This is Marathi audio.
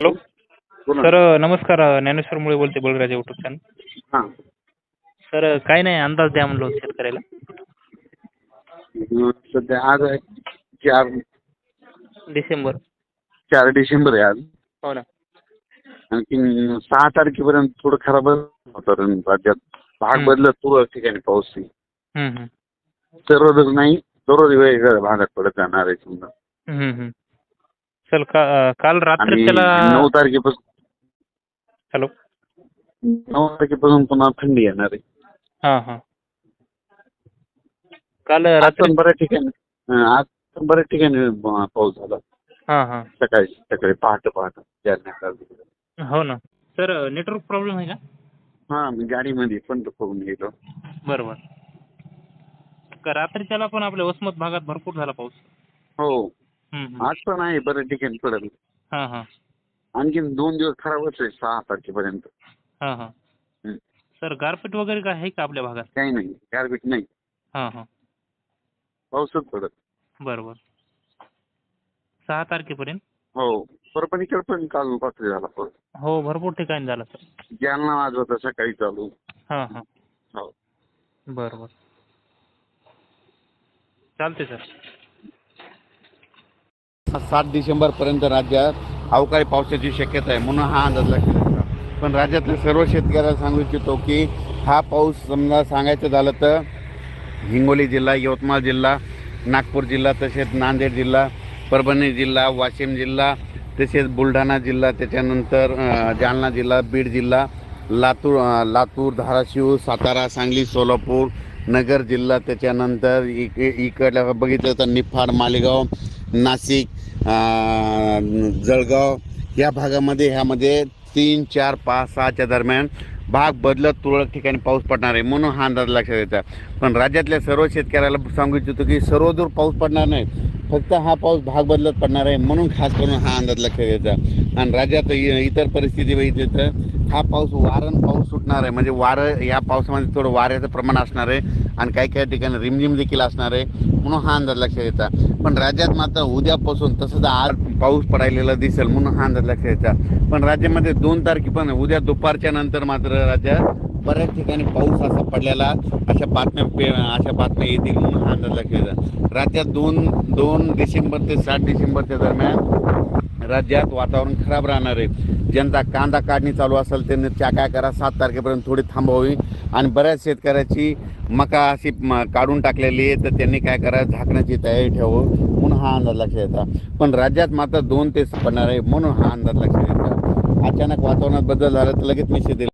हॅलो. सर नमस्कार ज्ञानेश्वर मुळे बोलते बळीराजा युट्यूब चॅनल हां. सर काय नाही अंदाज द्या म्हणलो शेतकऱ्याला. सध्या आज चार डिसेंबर. चार डिसेंबर आहे आज. हो ना. आणखी सहा तारखेपर्यंत थोडं खराब होतं राज्यात. भाग. बदलत तुरळक ठिकाणी पाऊस. सर्वच नाही दररोज वेगवेगळ्या भागात पडत जाणार आहे समजा. का अं, काल रात्री आणि त्याला नऊ तारखेपासून हॅलो? नऊ तारखेपासून पुन्हा थंडी येणार आहे. हां हां. काल आज रात्री पण बऱ्याच ठिकाणी आज पण बऱ्याच ठिकाणी अं, पाऊस झाला. हां हां. सकाळी सकाळी पहाटे पहाटे. जालन्यात हो ना. सर नेटवर्क प्रॉब्लेम आहे का? हां मी गाडीमध्ये पण करून गेलो. बरोबर रात्री त्याला पण आपल्या वसमत भागात भरपूर झाला पाऊस? हो. आज पण आहे बऱ्याच ठिकाणी पडेल. हां हां. आणखी दोन दिवस खराबच आहे सहा तारखेपर्यंत. हां हां. सर गारपीट वगैरे काय आहे का आपल्या भागात? काही नाही गारपीट नाही. हां हां. पाऊसच पडत. बरोबर सहा तारखेपर्यंत? हो परभणीकडे पण काल रात्री झाला हो भरपूर ठिकाणी झाला सर. जालना आज होता सकाळी चालू. हां हां. हो. बरं बरं. चालते सर. सात डिसेंबरपर्यंत राज्यात अवकाळी पावसाची शक्यता आहे म्हणून हा अंदाज लक्षात पण राज्यातल्या सर्व शेतकऱ्याला सांगू इच्छितो की हा पाऊस समजा सांगायचं झालं तर हिंगोली जिल्हा यवतमाळ जिल्हा नागपूर जिल्हा तसेच नांदेड जिल्हा परभणी जिल्हा वाशिम जिल्हा तसेच बुलढाणा जिल्हा त्याच्यानंतर जालना जिल्हा बीड जिल्हा लातूर लातूर धाराशिव सातारा सांगली सोलापूर नगर जिल्हा त्याच्यानंतर इक इकडल्या बघितलं तर निफाड मालेगाव नाशिक जळगाव या भागामध्ये ह्यामध्ये तीन चार पाच सहाच्या दरम्यान भाग बदलत तुरळक ठिकाणी पाऊस पडणार आहे म्हणून हा अंदाज लक्षात येतात पण राज्यातल्या सर्व शेतकऱ्याला सांगू इच्छितो की सर्वदूर पाऊस पडणार नाही. फक्त हा पाऊस भाग बदलत पडणार आहे म्हणून खास करून हा अंदाज लक्षात यायचा आणि राज्यात इ- इतर परिस्थिती बघितली तर हा पाऊस वारण पाऊस सुटणार आहे. म्हणजे वारं या पावसामध्ये थोडं वाऱ्याचं प्रमाण असणार आहे. आणि काही काही ठिकाणी रिमझिम देखील असणार आहे. म्हणून हा अंदाज लक्षात येतात पण राज्यात मात्र उद्यापासून तसंच आज पाऊस पडायलेला दिसेल म्हणून हा अंदाज लक्षात यायचा पण राज्यामध्ये दोन तारखेपर्यंत उद्या दुपारच्या नंतर मात्र राज्यात बऱ्याच ठिकाणी पाऊस असा पडलेला अशा बातम्या पे- अशा बातम्या येतील म्हणून हा अंदाज लक्षात येतात राज्यात दोन दोन डिसेंबर ते सात डिसेंबरच्या दरम्यान राज्यात वातावरण खराब राहणार आहे. जनता कांदा काढणी चालू असेल त्यांनी त्या काय करा सात तारखेपर्यंत थोडी थांबावी. आणि बऱ्याच शेतकऱ्याची मका अशी म- काढून टाकलेली आहे तर त्यांनी काय करा झाकण्याची तयारी ठेवावं म्हणून हा अंदाज लक्षात येतात पण राज्यात मात्र दोन ते पडणार आहे म्हणून हा अंदाज लक्षात येतात अचानक वातावरणात बदल झाला तर लगेच मी दिला.